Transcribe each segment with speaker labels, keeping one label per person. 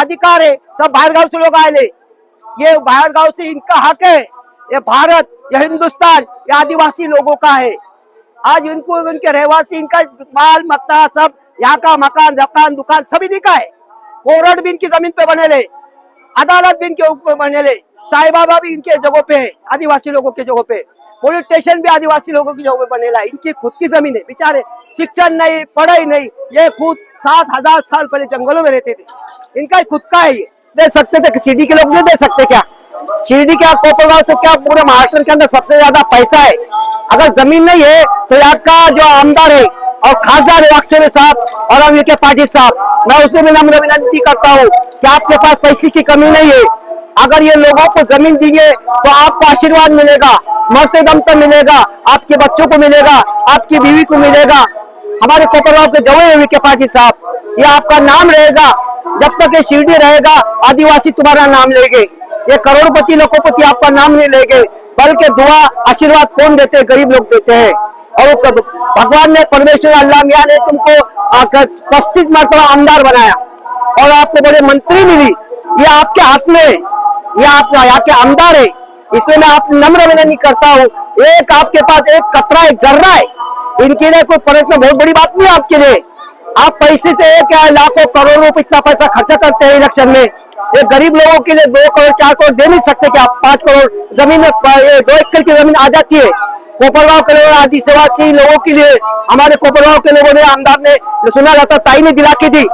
Speaker 1: अधिकार है सब बाहर गांव से लोग आए ले ये बाहर गांव से इनका हक है ये भारत ये हिंदुस्तान ये आदिवासी लोगों का है आज इनको इनके रहवासी इनका माल मत्ता सब यहाँ का मकान मकान दुकान सभी इन्हीं का है. कोरट भी इनकी जमीन पे बने ले अदालत भी इनके ऊपर बने ले साई बाबा भी इनके जगहों पे है आदिवासी लोगों के जगहों पे. पुलिस स्टेशन भी आदिवासी लोगों की जगह बनेला इनकी खुद की ज़मीन है। बेचारे, शिक्षण नहीं, पढ़ाई नहीं। ये खुद सात हज़ार साल पहले जंगलों में रहते थे। इनका खुद का है ये। दे सकते थे सीडी के लोग नहीं दे सकते क्या? शिरडी क्या कोपरगांव से क्या पूरे महाराष्ट्र के अंदर सबसे ज़्यादा पैसा है? अगर ज़मीन नहीं है तो यहाँ का जो आमदार है और खासदार है अक्षय साहब और अमीर के पाटिल साहब, मैं उससे भी नम्र विनंती करता हूँ कि आपके पास पैसे की कमी नहीं है। अगर ये लोगों को ज़मीन देंगे तो आपको आशीर्वाद मिलेगा मरते दम तो मिलेगा, आपके बच्चों को मिलेगा, आपकी बीवी को मिलेगा। हमारे कोपरगांव के जवई है विके पाटिल साहब, ये आपका नाम रहेगा, जब तक ये शिरडी रहेगा, आदिवासी तुम्हारा नाम लेंगे। ये करोड़पति लखोपति आपका नाम नहीं लेंगे, बल्कि दुआ, आशीर्वाद कौन देते हैं? गरीब लोग देते हैं। और भगवान ने परमेश्वर अल्लाह मियाँ ने तुमको पच्चीस मरतबा आमदार बनाया। और आपको बड़े मंत्री मिली। ये आपके हाथ में है। ये आप यहाँ के है। इसलिए मैं आप नम्र विनती करता हूँ। एक आपके पास एक कतरा, एक जर्रा है। इनके लिए कोई प्रश्न बहुत बड़ी बात नहीं है आपके लिए। आप पैसे से एक लाखों करोड़ों रुपए इतना पैसा खर्चा करते हैं इलेक्शन में। ये गरीब लोगों के लिए दो करोड़, चार करोड़ दे नहीं सकते कि आप पाँच करोड़ ज़मीन में दो एकड़ की ज़मीन आ जाती है। कोपरगांव के लोगों आदिवासी लोगों के लिए। हमारे कोपरगांव के लोगों ने आमदार ने सुना जाता ताई ने दिला के दी।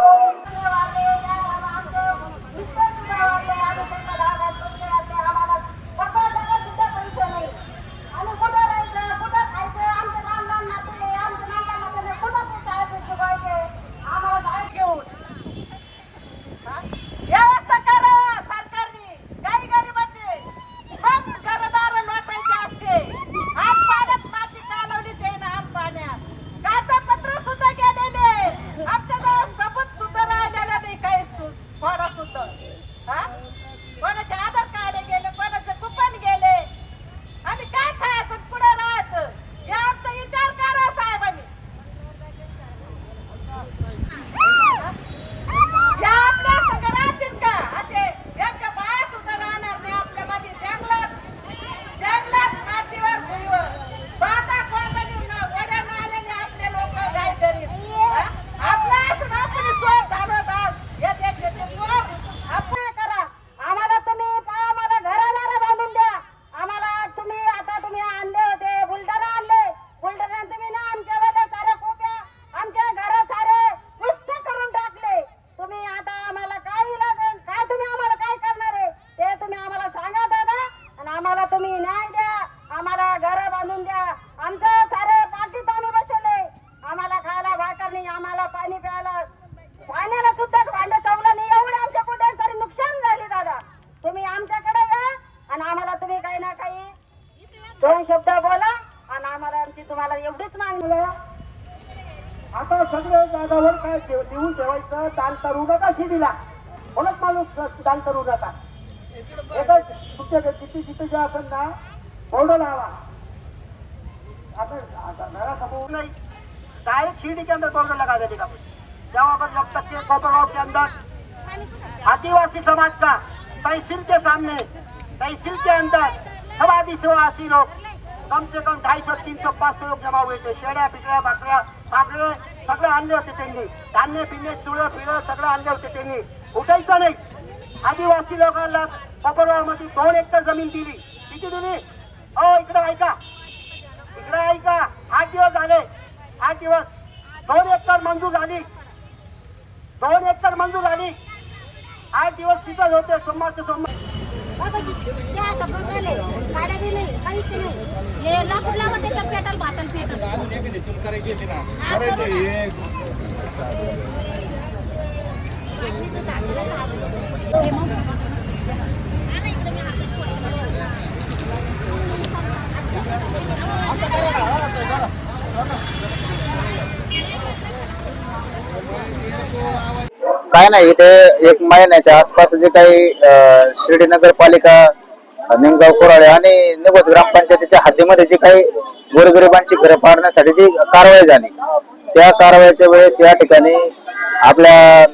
Speaker 2: लावा बोर्ड लावा नाही. डायरेक्ट शिरडी के अंदर बोर्ड लगा देने का जहाँ पर जब तक कोपरगांव के अंदर आदिवासी समाज का तहसील के सामने तहसील के अंदर सब आदिवासी लोग कम से कम ढाई सौ तीन सौ पाच सौ लोग जमा हुए थे शेड्या पिकड्या बकऱ्या पाकडे सगळं आणले होते त्यांनी. धान्य पिणे चुळं पिळं सगळं आणले होते त्यांनी. उठायचं नाही. आदिवासी लोकांना कोपरगावमध्ये दोन एकर जमीन दिली. किती दिली हो इकडं ऐका. इकडं ऐका. आठ दिवस झाले. आठ दिवस. दोन एकर मंजूर झाली. दोन एकर मंजूर झाली. आठ दिवस तिथंच होते. सोमवार ते सोमवार.
Speaker 3: मगाशी गाड्या बी नाही काहीच नाही. हे लाकूड लावा त्याच्या पेटल भातल पेटल हा, करू ना. हे मग. हा ना, इकडे मी हातात ठेवलं.
Speaker 4: काय नाही इथे एक महिन्याच्या आसपास जे काही अं, शिर्डी नगरपालिका निमगाव कोराळे आणि निगोज ग्रामपंचायतीच्या हद्दीमध्ये जी काही गोरगरिबांची घरं पाडण्यासाठी जी कारवाई झाली त्या कारवाईच्या वेळेस या ठिकाणी आपल्या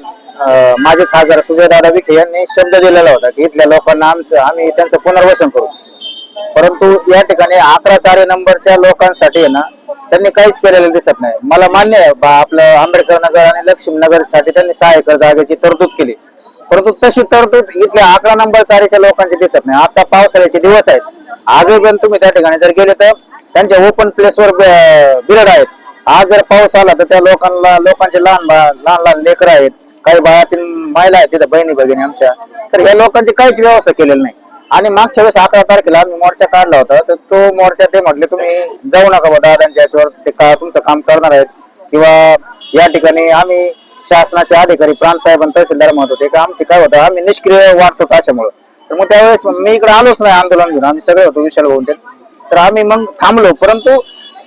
Speaker 4: माजी खासदार सुजयदादा विखे यांनी शब्द दिलेला होता की इथल्या लोकांना आमचं आम्ही त्यांचं पुनर्वसन करू. परंतु या ठिकाणी अकरा चारे नंबरच्या लोकांसाठी आहे ना त्यांनी काहीच केलेलं दिसत नाही. मला मान्य आहे बा आपलं आंबेडकर नगर आणि लक्ष्मी नगरसाठी त्यांनी सहा एकर जागेची तरतूद केली. परंतु तशी तरतूद इथल्या अकरा नंबर चारीच्या लोकांची दिसत नाही. आता पावसाळ्याचे दिवस आहेत. आजही पण तुम्ही त्या ठिकाणी जर गेले तर त्यांच्या ओपन प्लेसवर बिरड आहेत. आज जर पाऊस आला तर त्या लोकांना लोकांचे लहान बा- लहान लहान लेकर आहेत. काही बाळातील महिला आहेत तिथं बहिणी भगिनी आमच्या. तर या लोकांची काहीच व्यवस्था केलेली नाही. आणि मागच्या वेळेस अकरा तारखेला आम्ही मोर्चा काढला होता तर तो मोर्चा ते म्हटले तुम्ही जाऊ नका बा दादांच्या याच्यावर ते का तुमचं काम करणार आहेत? किंवा या ठिकाणी आम्ही शासनाचे अधिकारी प्रांत साहेब आणि तहसीलदार म्हणत होते का आमचे काय होतं? आम्ही निष्क्रिय वाटतो अशामुळं. तर मग त्यावेळेस मी इकडे आलोच नाही आंदोलन घेऊन आम्ही सगळे होतो विशाल होऊन ते तर आम्ही मग थांबलो परंतु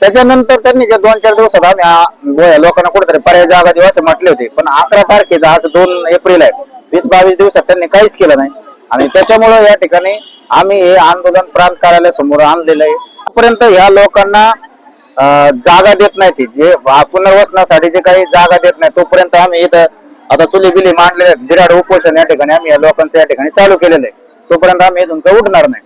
Speaker 4: त्याच्यानंतर त्यांनी जे दोन चार दिवसात आम्ही लोकांना कुठेतरी पर्याय जागा देऊ असे म्हटले होते. पण अकरा तारखेचा आज दोन एप्रिल आहे. वीस बावीस दिवसात त्यांनी काहीच केलं नाही. आणि त्याच्यामुळे या ठिकाणी आम्ही हे आंदोलन प्रांत कार्यालयासमोर आणलेलं आहे. आतापर्यंत ह्या लोकांना जागा देत नाही ती. जे पुनर्वसनासाठी जे काही जागा देत नाही तोपर्यंत आम्ही इथं आता चुली बिली मांडले जिराड उपोषण या ठिकाणी आम्ही या लोकांचं या ठिकाणी चालू केलेलं आहे. तोपर्यंत आम्ही इथून उठणार नाही.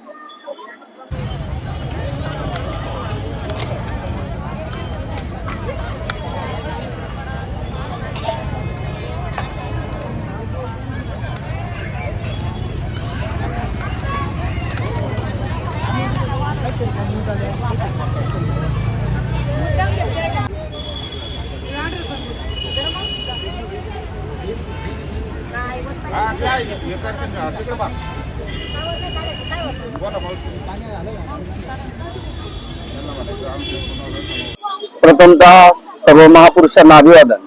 Speaker 5: प्रथमतः सर्व महापुरुषांना अभिवादन.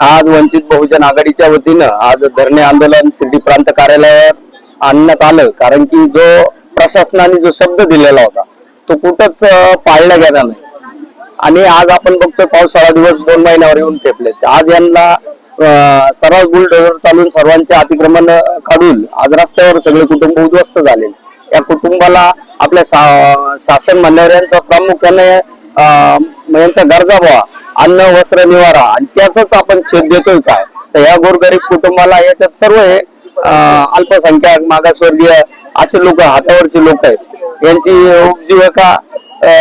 Speaker 5: आज वंचित बहुजन आघाडीच्या वतीनं आज धरणे आंदोलन शिर्डी प्रांत कार्यालयावर आणण्यात आलं. कारण की जो प्रशासनाने जो शब्द दिलेला होता तो कुठंच पाळला गेला नाही. आणि आज आपण बघतोय पावसाळा दिवस दोन महिन्यावर येऊन ठेपले. आज यांना सर्व बुलडोजर चालून सर्वांचे अतिक्रमण काढून आज रस्त्यावर सगळे कुटुंब उद्ध्वस्त झाले. या कुटुंबाला आपल्या शा- शासन मंडळांचा प्रामुख्याने यांच्या गरजा व्हा अन्न वस्त्र निवारा. आणि त्याचाच आपण छेद देतोय काय? तर या गोरगरीब कुटुंबाला याच्यात सर्व हे अल्पसंख्याक मागासवर्गीय असे लोक हातावरचे लोक आहेत. यांची उपजीविका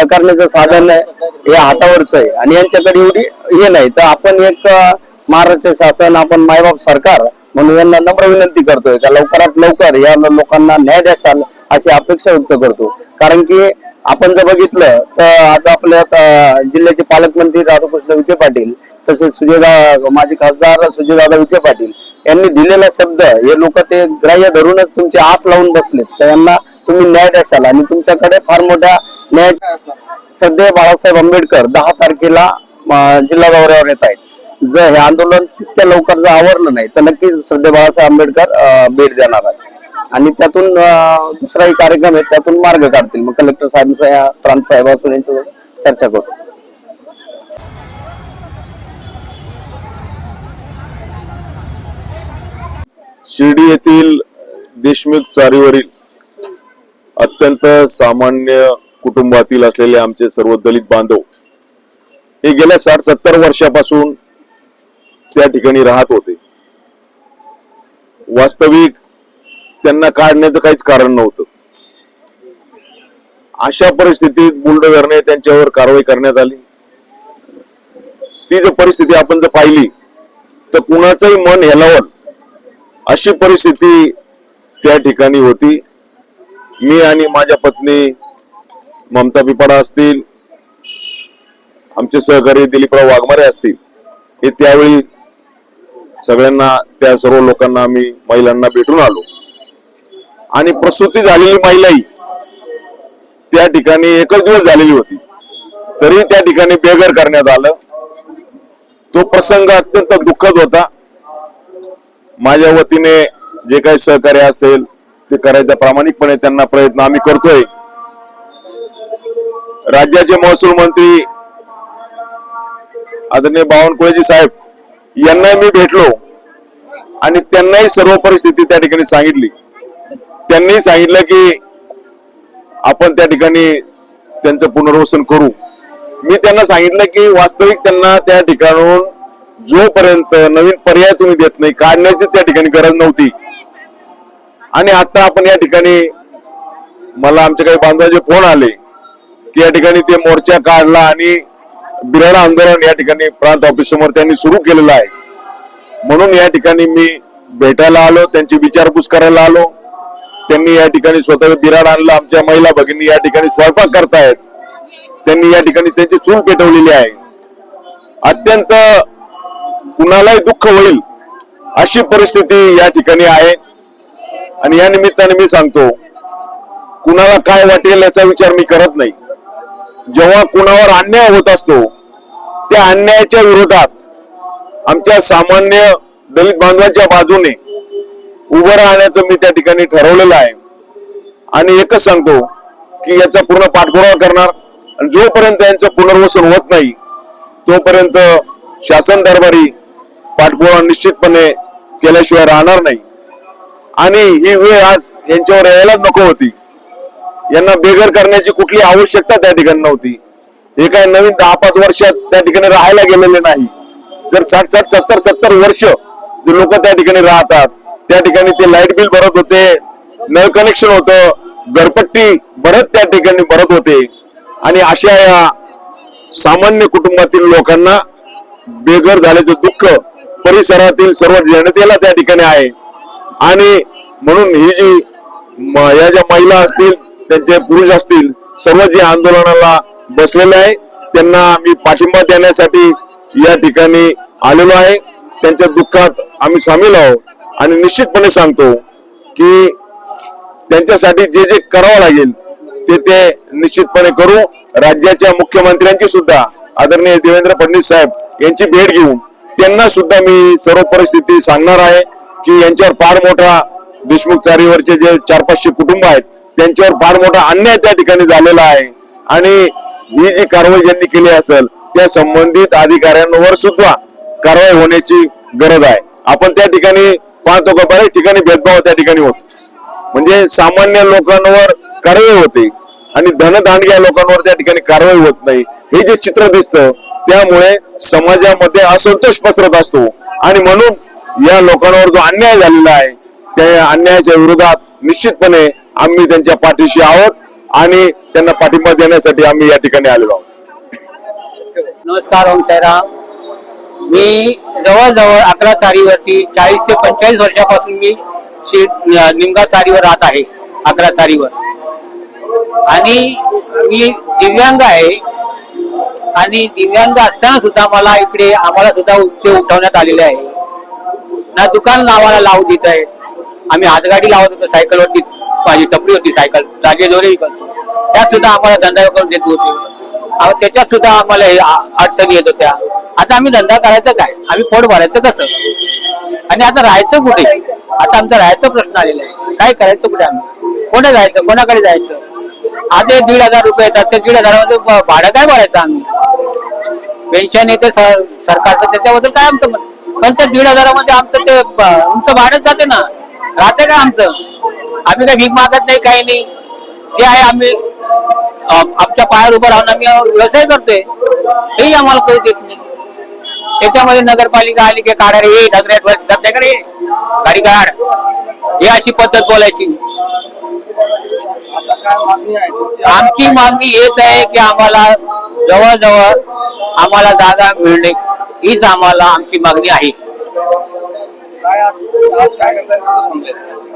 Speaker 5: करण्याचं साधन हे हातावरच आहे. आणि यांच्याकडे एवढी हे नाही. तर आपण एक महाराष्ट्र शासन आपण मायबाप सरकार म्हणून यांना नम्र विनंती करतोय. का लवकरात लवकर या लोकांना न्याय द्याल अशी अपेक्षा व्यक्त करतो. कारण की आपण जर बघितलं तर आज आपल्या जिल्ह्याचे पालकमंत्री राधाकृष्ण विखे पाटील तसेच सुजयदा माजी खासदार सुजयदादा विखे पाटील यांनी दिलेला शब्द हे लोक ते ग्राह्य धरूनच तुमचे आस लावून बसलेत. तर यांना तुम्ही न्याय द्याल आणि तुमच्याकडे फार मोठ्या न्याय सध्या बाळासाहेब आंबेडकर दहा तारखेला जिल्हा दौऱ्यावर येत आहेत. जर हे आंदोलन तितक्या लवकर जर आवरलं नाही तर नक्कीच सध्या बाळासाहेब आंबेडकर भेट देणार आहेत. आणि त्यातून दुसराही कार्यक्रम आहे त्यातून मार्ग काढतील. मग कलेक्टर साहेब प्रांत साहेब असून यांच्यावर चर्चा करू.
Speaker 6: शिर्डी येथील देशमुख चारीवरील अत्यंत सामान्य कुटुंबातील असलेले आमचे सर्व दलित बांधव हे गेल्या साठ सत्तर वर्षापासून त्या ठिकाणी राहत होते. वास्तविक त्यांना काढण्याचं काहीच कारण नव्हतं. अशा परिस्थितीत बुलडोझरने त्यांच्यावर कारवाई करण्यात आली. ती जर परिस्थिती आपण जर पाहिली तर कुणाचंही मन हेलावल अशी परिस्थिती त्या ठिकाणी होती. मी आणि माझ्या पत्नी ममता पिपाडा असतील आमचे सहकारी दिलीपराव वाघमारे असतील हे त्यावेळी सगळ्यांना त्या सर्व लोकांना आम्ही महिलांना भेटून आलो. आणि प्रसूती झालेली महिलाही त्या ठिकाणी एकच दिवस झालेली होती. तरी त्या ठिकाणी बेघर करण्यात आलं. तो प्रसंग अत्यंत दुःखद होता. माझ्या वतीने जे काही सहकार्य असेल ते करायचा प्रामाणिकपणे त्यांना प्रयत्न आम्ही करतोय. राज्याचे महसूल मंत्री आदरणीय बावनकुळेजी साहेब यांना मी भेटलो आणि त्यांनाही सर्व परिस्थिती त्या ठिकाणी सांगितली. त्यांनी सांगितलं की आपण त्या ठिकाणी त्यांचं पुनर्वसन करू. मी त्यांना सांगितलं की वास्तविक त्यांना त्या ठिकाणून जोपर्यंत नवीन पर्याय तुम्ही देत नाही काढण्याची त्या ठिकाणी गरज नव्हती. आणि आता आपण या ठिकाणी मला आमच्या काही बांधवाचे फोन आले की या ठिकाणी ते मोर्चा काढला आणि बिराड आंदोलन या ठिकाणी प्रांत ऑफिस समोर त्यांनी सुरू केलेलं आहे. म्हणून या ठिकाणी मी भेटायला आलो त्यांची विचारपूस करायला आलो. त्यांनी या ठिकाणी स्वतः बिराड आणलं. आमच्या महिला भगिनी या ठिकाणी स्वयंपाक करतायत. त्यांनी या ठिकाणी त्यांची चूल पेटवलेली आहे. अत्यंत कुणालाही दुःख होईल अशी परिस्थिती या ठिकाणी आहे. आणि या निमित्ताने मी सांगतो कुणाला काय वाटेल याचा विचार मी करत नाही. जेव्हा कुणावर अन्याय होत असतो त्या अन्यायाच्या विरोधात आमच्या सामान्य दलित बांधवांच्या बाजूने उभं राहण्याचं मी त्या ठिकाणी ठरवलेलं आहे. आणि एकच सांगतो की याचा पूर्ण पाठपुरावा करणार. आणि जोपर्यंत यांचं पुनर्वसन होत नाही तोपर्यंत शासन दरबारी पाठपुरावा निश्चितपणे केल्याशिवाय राहणार नाही. आणि ही वेळ आज यांच्यावर यायलाच नको होती. यांना बेघर करण्याची कुठली आवश्यकता त्या ठिकाणी नव्हती. हे काय नवीन दहा पाच वर्षात त्या ठिकाणी राहायला गेलेले नाही. जर साठ साठ सत्तर सत्तर वर्ष जे लोक त्या ठिकाणी राहतात त्या ठिकाणी ते लाइट बिल भरत होते नळ कनेक्शन होतं घरपट्टी भरत त्या ठिकाणी भरत होते. आणि अशा या सामान्य कुटुंबातील लोकांना बेघर झाल्याचं दुःख परिसरातील सर्व जनतेला त्या ठिकाणी आहे. आणि म्हणून ही जी या ज्या महिला असतील त्यांचे पुरुष असतील सर्व जे आंदोलनाला बसलेले आहे त्यांना आम्ही पाठिंबा देण्यासाठी या ठिकाणी आलेलो आहे. त्यांच्या दुःखात आम्ही सामील आहोत. आणि निश्चितपणे सांगतो की त्यांच्यासाठी जे जे करावं लागेल ते ते निश्चितपणे करू. राज्याच्या मुख्यमंत्र्यांची सुद्धा आदरणीय देवेंद्र फडणवीस साहेब यांची भेट घेऊन त्यांना सुद्धा मी सर्व परिस्थिती सांगणार आहे की यांच्यावर फार मोठा देशमुख चारीवरचे जे चार पाचशे कुटुंब आहेत त्यांच्यावर फार मोठा अन्याय त्या ठिकाणी झालेला आहे. आणि ही जी कारवाई ज्यांनी केली असेल त्या संबंधित अधिकाऱ्यांवर सुद्धा कारवाई होण्याची गरज आहे. आपण त्या ठिकाणी पाहतो का बऱ्याच ठिकाणी भेदभाव त्या ठिकाणी होतो. म्हणजे सामान्य लोकांवर कारवाई होते आणि धनदांडग्या लोकांवर त्या ठिकाणी कारवाई होत नाही. हे जे चित्र दिसतं त्यामुळे समाजामध्ये असंतोष पसरत असतो. आणि म्हणून या लोकांवर जो अन्याय झालेला आहे त्या अन्यायाच्या विरोधात निश्चितपणे आम्ही त्यांच्या पाठीशी आहोत आणि त्यांना पाठिंबा देण्यासाठी आम्ही या ठिकाणी आलेलो आहोत.
Speaker 7: नमस्कार ओम साईराम. मी जवळजवळ अकरा चारीवरती चाळीस ते पंचेचाळीस वर्षापासून मी निमगा चारीवर राहत आहे अकरा चारीवर. आणि मी दिव्यांग आहे. आणि दिव्यांग असताना सुद्धा मला इकडे आम्हाला सुद्धा उच्च उठवण्यात आलेले आहे. ना दुकान लावायला लावू देत आहे. आम्ही हातगाडी लावत होतो सायकलवरती माझी टपरी होती सायकल जागेजोरे करतो. त्यात सुद्धा आम्हाला धंदा करून देत होते. त्याच्यात सुद्धा आम्हाला अडचणी येत होत्या. आता आम्ही धंदा करायचं काय? आम्ही पोट भरायचं कसं? आणि आता राहायचं कुठे? आता आमचा राहायचा प्रश्न आलेला आहे. काय करायचं कुठे आम्ही? कोणा जायचं? कोणाकडे जायचं? आता दीड हजार रुपये येतात. त्या दीड हजारामध्ये भाडं काय भरायचं आम्ही? पेन्शन येते सर- सरकारचं त्याच्याबद्दल काय आमचं पण त्या दीड हजारामध्ये आमचं ते आमचं भाडंच जाते ना. राहते का आमचं? आम्ही काही भीक मागत नाही काही नाही. ते आहे आम्ही आमच्या पायावर उभं राहून आम्ही व्यवसाय करतोय. हेही आम्हाला कळू देत नाही. त्याच्यामध्ये नगरपालिका आली की काढा रे ये सध्याकडे गाडी काढ. हे अशी पद्धत बोलायची. आमची मागणी हेच आहे की आम्हाला जवळजवळ आम्हाला जागा मिळणे हीच आम्हाला आमची मागणी आहे.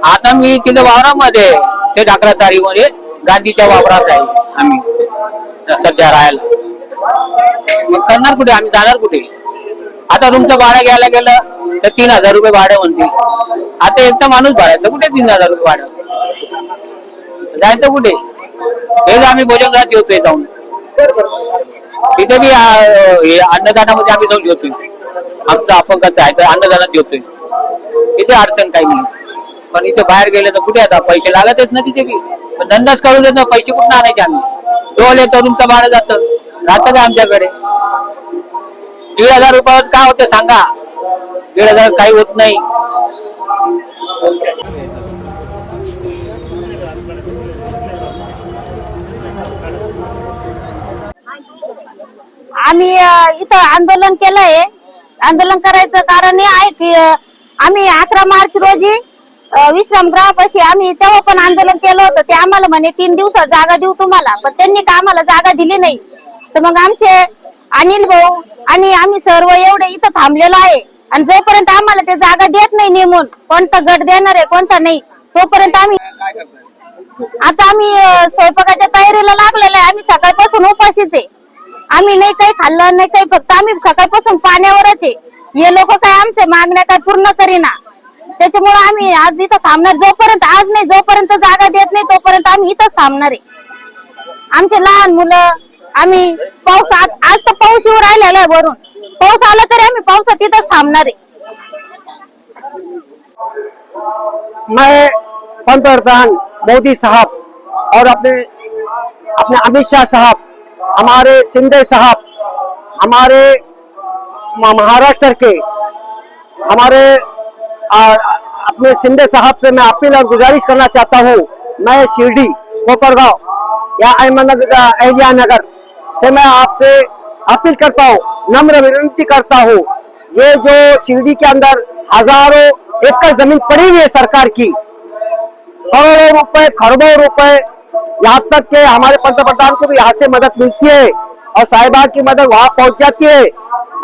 Speaker 7: आता मी तिथे वावरामध्ये ते ढाकरा चारीमध्ये गांधीच्या वावरात आहे. आम्ही. सध्या राहायला. मग करणार कुठे? आम्ही जाणार कुठे? आता तुमचं भाडं घ्यायला गेलं तर तीन हजार रुपये भाडं म्हणते आता एकटा माणूस भरायचं. कुठे तीन हजार रुपये भाडं? जायचं कुठे? हेच आम्ही भोजनगृहात येतोय जाऊन. तिथे बी अन्नदानामध्ये आम्ही जाऊन घेतोय आमचं अपंगाचं आहे तर अन्नदानात येतोय. इथे अडचण काही नाही. पण इथे बाहेर गेले तर कुठे आता? पैसे लागतच ना तिथे बी. धंदाच करू देत पैसे कुठून आणायचे आम्ही? डोले तर तुमचं भाडं जातं. राहतं का आमच्याकडे? दीड हजार रुपयावर काय होतं सांगा. दीड हजार काही होत नाही.
Speaker 3: आम्ही इथं आंदोलन केलंय. आंदोलन करायचं कारण हे आहे की आम्ही अकरा मार्च रोजी विश्रामगृहापाशी आम्ही तेव्हा पण आंदोलन केलं होतं. ते आम्हाला म्हणे तीन दिवसात जागा देऊ तुम्हाला. पण त्यांनी का आम्हाला जागा दिली नाही. तर मग आमचे अनिल भाऊ आणि आम्ही सर्व एवढे इथं थांबलेलो आहे. आणि जोपर्यंत आम्हाला ते जागा देत नाही नेमून कोणता गट देणार आहे कोणता नाही तोपर्यंत आम्ही आता आम्ही स्वयंपाकाच्या तयारीला लागलेलो आहे. आम्ही सकाळपासून उपाशीच आहे. आम्ही नाही काही खाल्लं नाही काही फक्त आम्ही सकाळपासून पाण्यावरच आहे. हे लोक काय आमच्या मागण्या काय पूर्ण करीना. त्याच्यामुळे आम्ही आज इथं थांबणार. जोपर्यंत आज नाही जोपर्यंत जागा देत नाही तोपर्यंत आम्ही इथंच थांबणार आहे. आमचे लहान मुलं आम्ही पाऊस आज तर पाऊस येऊ राहिलेला आहे वरून. पाऊस आला तरी आम्ही पावसात इथंच थांबणार आहे.
Speaker 1: मैं पंतप्रधान मोदी साहब और अपने अपने अमित शाह साहब हमारे सिंधे साहब हमारे महाराष्ट्र के हमारे अपने सिंधे साहब से मैं अपील और गुजारिश करना चाहता हूँ। मैं शिरडी कोपरगांव या अहलिया नगर से मैं आपसे अपील करता हूँ, नम्र विनती करता हूँ। ये जो शिरडी के अंदर हज़ारों एकड़ ज़मीन पड़ी हुई है सरकार की, करोड़ों रुपए, खरबों रुपए, यहाँ तक के हमारे पंतप्रधान को भी यहाँ से मदद मिलती है और साहिबा की मदद वहाँ पहुँच जाती है।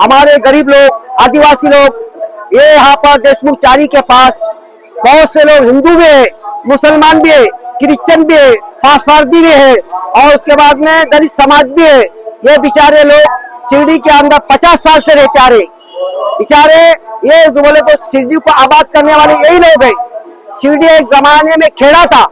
Speaker 1: हमारे गरीब लोग, आदिवासी लोग ये यहाँ पर देशमुख चारी के पास बहुत से लोग हिंदू भी है, मुसलमान भी है, क्रिश्चियन भी है, फासवादी भी है और उसके बाद में दलित समाज भी है। ये बेचारे लोग शिरडी के अंदर पचास साल से रहते आ रहे। बेचारे ये जो बोले तो शिरडी को आबाद करने वाले यही लोग हैं। शिरडी एक जमाने में खेड़ा था।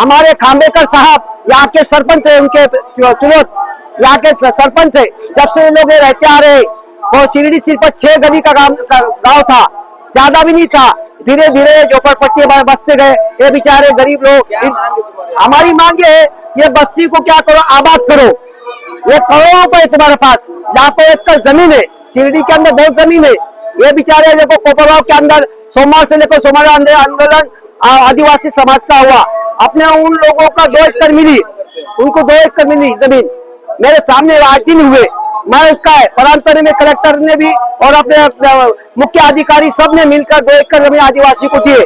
Speaker 1: हमारे खांबेकर साहब यहाँ के सरपंच थे, उनके चुनौत यहाँ के सरपंच है जब से ये लोग रहते आ रहे तो शिरडी सिर्फ़ छह गली का गाँव था। ज़्यादा भी नहीं था। धीरे धीरे झोपड़पट्टी ब- बसते गए। ये बेचारे गरीब लोग। हमारी मांग ये है ये बस्ती को क्या करो आबाद करो। ये करोड़ों रुपए तुम्हारे पास। यहाँ पे एक ज़मीन है। शिरडी के अंदर बहुत ज़मीन है। ये बेचारे देखो कोपरगांव के अंदर सोमवार से लेकर सोमवार आंदोलन आदिवासी समाज का हुआ। अपने उन लोगों का दो एकड़ मिली। उनको दो एकड़ मिली ज़मीन। मेरे सामने आज दिन हुए। मैं उसका है। में कलेक्टर ने भी और अपने मुख्य अधिकारी सबने मिलकर दो एकड़ ज़मीन आदिवासी को दिए।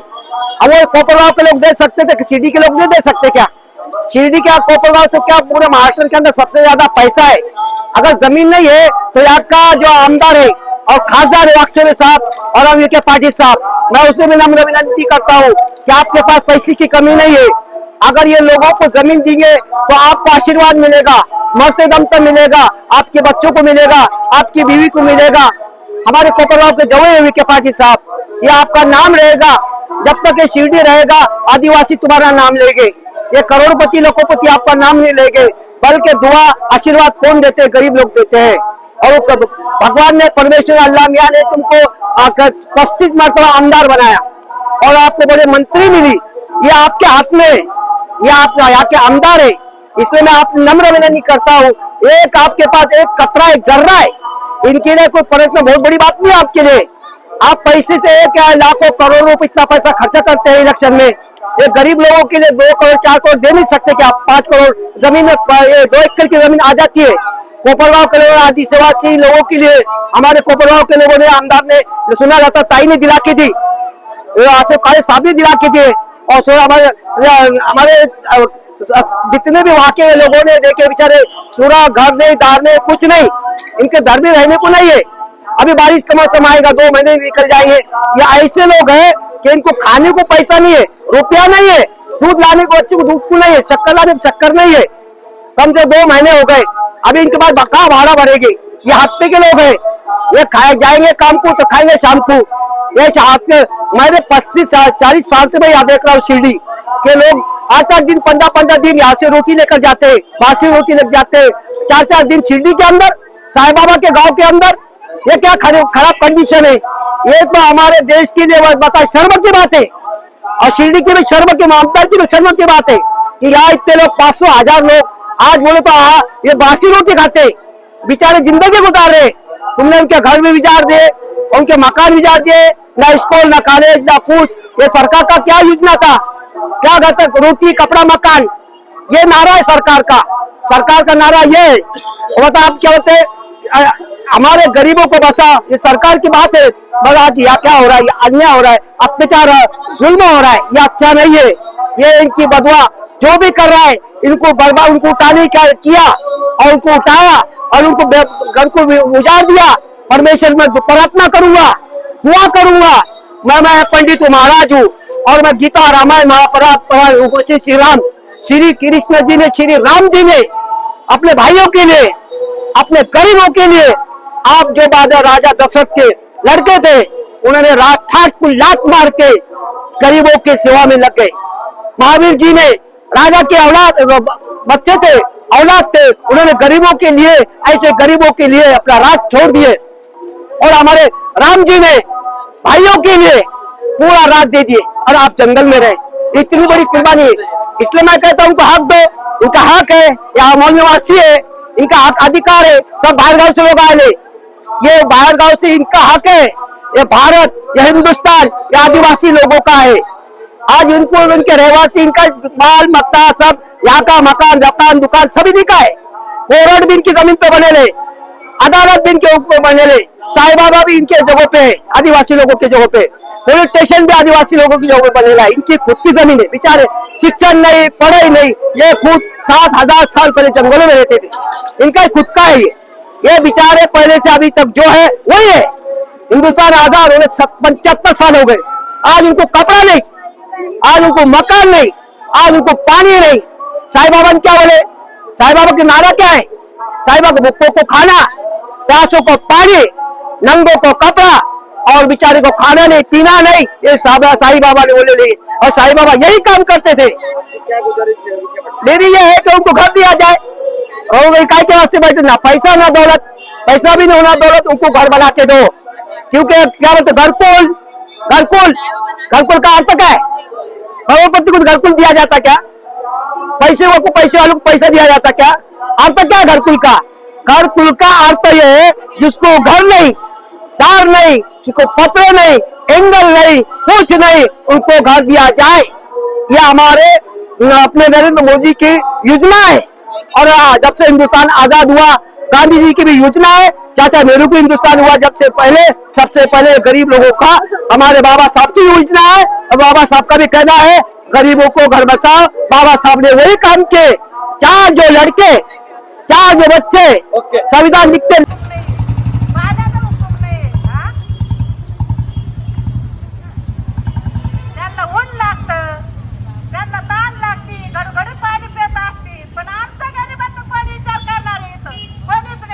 Speaker 1: अब वो कोपरगांव के लोग दे सकते थे शिरडी के लोग नहीं दे सकते क्या? शिरडी क्या कोपरगांव से क्या पूरे महाराष्ट्र के अंदर सबसे ज़्यादा पैसा है? अगर ज़मीन नहीं है तो यहाँ का जो आमदार है और खासदार है अक्षय साहब और अभी के पाटिल साहब, मैं उससे भी नम्र विनती करता हूँ कि आपके पास पैसे की कमी नहीं है। अगर ये लोगों को ज़मीन देंगे तो आपको आशीर्वाद मिलेगा, मरते दम तक मिलेगा, आपके बच्चों को मिलेगा, आपकी बीवी को मिलेगा। हमारे कोपरगांव के जवे विखे पाटिल साहब, ये आपका नाम रहेगा। जब तक ये शिरडी रहेगा, आदिवासी तुम्हारा नाम लेंगे। ये करोड़पति, लखोपति आपका नाम नहीं लेंगे, बल्कि दुआ, आशीर्वाद कौन देते हैं? गरीब लोग देते हैं। और भगवान ने परमेश्वर अल्लाह मियाँ ने तुमको पच्चीस मरतबा आमदार बनाया। और आपको बड़े मंत्री मिली। ये आपके हाथ में है। ये आप यहाँ के आमदार है इसलिए मैं आप नम्र विनती करता हूँ। एक आपके पास एक कतरा एक जर्रा है। इनके लिए कोई प्रश्न बहुत बड़ी बात नहीं है आपके लिए। आप पैसे से एक लाखों करोड़ों इतना पैसा खर्चा करते हैं इलेक्शन में। ये गरीब लोगों के लिए दो करोड़, चार करोड़ दे नहीं सकते क्या पाँच करोड़ ज़मीन में दो एकड़ की ज़मीन आ जाती है। कोपरगांव के लोगों आदिवासी लोगों के लिए, हमारे कोपरगांव के लोगों ने, आमदार ने सुना जाता ताई ने दिला के दी। आसिफ काले साहब ने दिला के दिए। और सो हमारे हमारे जितने भी के लोगों ने देखे, बेचारे सूरा घर नहीं दार नहीं कुछ नहीं। इनके घर में रहने को नहीं है। अभी बारिश का मौसम आएगा, दो महीने निकल जाएँगे। ये ऐसे लोग हैं कि इनको खाने को पैसा नहीं है, रुपया नहीं है, दूध लाने को बच्चों को दूध को नहीं है, शक्कर लाने को शक्कर नहीं है। कम से दो महीने हो गए। अभी इनके पास बका भाड़ा भरेगी। ये हफ़्ते के लोग हैं। ये खाए जाएँगे काम को तो खाएँगे शाम को। ये हाथ में मैंने पच्चीस चालीस साल से मैं यहाँ देख रहा हूँ शिरडी के लोग। आठ आठ दिन, पंद्रह पंद्रह दिन यहाँ से रोटी लेकर जाते हैं बासी रोटी लेकर जाते। हैं चार चार दिन शिरडी के अंदर, साईं बाबा के गाँव के अंदर। ये क्या खराब कंडीशन है? ये तो हमारे देश के लिए बता शर्म की बात है। और शिरडी की भी शर्म की मामला की भी शर्म की बात है कि यहाँ इतने लोग, पाँच सौ हज़ार लोग, आज बोले तो ये बासी रोटी खाते। बेचारे ज़िंदगी गुजार रहे। तुमने उनके घर भी विचार दिए, उनके मकान विचार दिए, ना स्कूल, ना कॉलेज ना कुछ। ये सरकार का क्या योजना था? क्या घर रोटी, कपड़ा, मकान। ये नारा है सरकार का। सरकार का नारा ये है। बता आप क्या होते हमारे गरीबों को बसा। ये सरकार की बात है। मगर आज यहाँ क्या हो रहा है? अन्याय हो रहा है। अत्याचार जुल्म हो रहा है। ये अच्छा नहीं है। ये इनकी बदवा जो भी कर रहा है, इनको बर्बाद उनको उठाने का किया और उनको उठाया। और उनको घर को उजाड़ दिया। परमेश्वर, में प्रार्थना करूँगा, दुआ करूँगा। मैं मैं पंडित महाराज हूँ और मैं गीता रामायण महापराध उपस्थित श्री राम, श्री कृष्ण जी ने, श्री राम जी ने अपने भाइयों के लिए, अपने गरीबों के लिए आप जो बादल राजा दशरथ के लड़के थे, उन्होंने रात ठाट को लात मार के गरीबों की सेवा में लग गए। महावीर जी ने राजा के औलाद, बच्चे थे औलाद थे, उन्होंने गरीबों के लिए, ऐसे गरीबों के लिए अपना राज छोड़ दिए। और हमारे राम जी ने भाइयों के लिए पूरा राज दे दिए और आप जंगल में रहे। इतनी बड़ी कुर्बानी। इसलिए मैं कहता हूँ, उनको हक दो। उनका हक है यहाँ मौल निवासी है, इनका हक अधिकार है। सब बाहर गाँव से लोग आए ये बाहर गाँव से इनका हक है। ये भारत, ये हिंदुस्तान, ये आदिवासी लोगों का है। आज इनको इनके रहवासी, इनका माल मत्ता सब, यहाँ का मकान मकान दुकान, सभी बिका है। कोरट भी इनकी ज़मीन पे बने ले अदालत भी इनके ऊपर बने ले साई बाबा भी इनके जगह पे है, आदिवासी लोगों के जगह पे। पुलिस स्टेशन भी आदिवासी लोगों की जगह पे बनेला है इनकी खुद की ज़मीन है। बेचारे शिक्षण नहीं, पढ़ाई नहीं। ये खुद सात हज़ार साल पहले जंगलों में रहते थे। इनका खुद का है ये बेचारे पहले से अभी तक जो है, वही है। हिंदुस्तान आज़ाद होने पचहत्तर साल हो गए। आज उनको कपड़ा नहीं। आज उनको मकान नहीं, आज उनको पानी नहीं। साई बाबा ने क्या बोले? साई बाबा के नारा क्या है? साईं बाबा को भुक्कों को खाना, प्यासों को पानी, नंगों को कपड़ा और बेचारे को खाना नहीं, पीना नहीं। ये साईं बाबा ने बोले लिए और साईं बाबा यही काम करते थे। मेरी ये है कि उनको घर दिया जाए। और के बैठे ना पैसा ना दौलत, पैसा भी नहीं होना दौलत, उनको घर बना के दो। क्योंकि क्या बोलते घरकुल घरकुल। घरकुल का अर्थ क्या है करोड़पति को घरकुल दिया जाता क्या? पैसे को पैसे वालों को पैसा दिया जाता क्या? अर्थ क्या घरकुल का? घरकुल का अर्थ ये है जिसको घर नहीं दार नहीं, जिसको पत्र नहीं एंगल नहीं, कुछ नहीं, उनको घर दिया जाए। ये हमारे, अपने नरेंद्र मोदी की योजना है। और जब से हिंदुस्तान आज़ाद हुआ गांधी जी की भी योजना है। चाचा नेहरू को हिंदुस्तान हुआ जब से पहले सबसे पहले गरीब लोगों का हमारे बाबा साहब की योजना है। और बाबा साहब का भी कहना है गरीबों को घर बचाओ। बाबा साहब ने वही काम किए। चार जो लड़के चार जो बच्चे संविधान लिखते गडगड